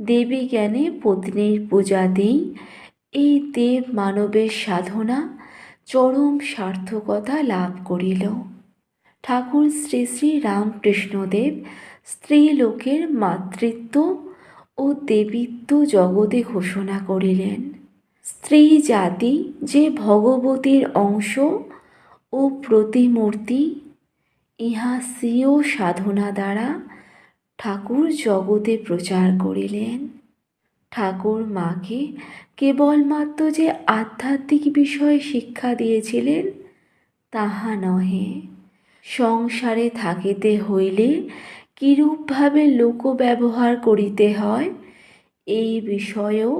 দেবী জ্ঞানে পত্নীর পূজাতেই এই দেব মানবের সাধনা চরম সার্থকতা লাভ করিল। ঠাকুর শ্রী শ্রী রামকৃষ্ণদেব স্ত্রীলোকের মাতৃত্ব ও দেবীত্ব জগতে ঘোষণা করিলেন। স্ত্রী জাতি যে ভগবতীর অংশ ও প্রতিমূর্তি, ইহা স্বীয় সাধনা দ্বারা ঠাকুর জগতে প্রচার করিলেন। ঠাকুর মাকে কেবলমাত্র যে আধ্যাত্মিক বিষয়ে শিক্ষা দিয়েছিলেন, তাহা নহে। সংসারে থাকিতে হইলে কিরূপভাবে লোক ব্যবহার করিতে হয়, এই বিষয়েও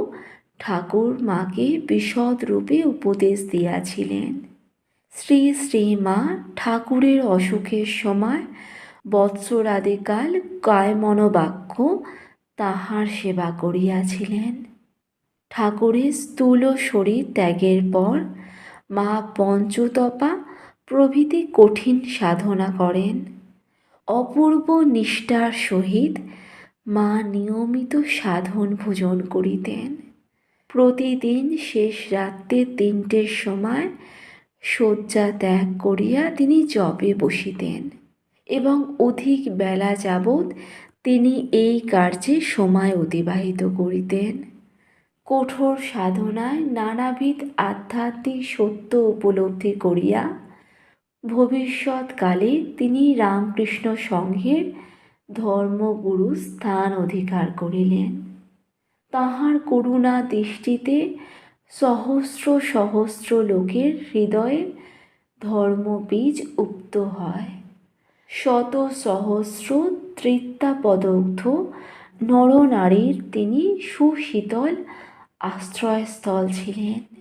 ঠাকুর মাকে বিশদ রূপে উপদেশ দিয়াছিলেন। শ্রী শ্রী মা ঠাকুরের অসুখের সময় বৎসরাদিকাল কায়মনোবাক্য তাহার সেবা করিয়াছিলেন। ঠাকুরের স্থূল শরীর ত্যাগের পর মা পঞ্চতপা প্রভৃতি কঠিন সাধনা করেন। অপূর্ব নিষ্ঠার সহিত মা নিয়মিত সাধন ভোজন করিতেন। প্রতিদিন শেষ রাত্রে তিনটের সময় শয্যা ত্যাগ করিয়া তিনি জপে বসিতেন। এবং অধিক বেলা যাবৎ তিনি এই কার্যে সময় অতিবাহিত করিতেন। কঠোর সাধনায় নানাবিধ আধ্যাত্মিক সত্য উপলব্ধি করিয়া ভবিষ্যৎকালে তিনি রামকৃষ্ণ সংঘের ধর্মগুরু স্থান অধিকার করিলেন। তাহার করুণা দৃষ্টিতে সহস্র সহস্র লোকের হৃদয়ে ধর্মবীজ উক্ত হয়। শত সহস্র তৃত্বাপদগ্ধ নরনারীর তিনি সুশীতল আশ্রয়স্থল ছিলেন।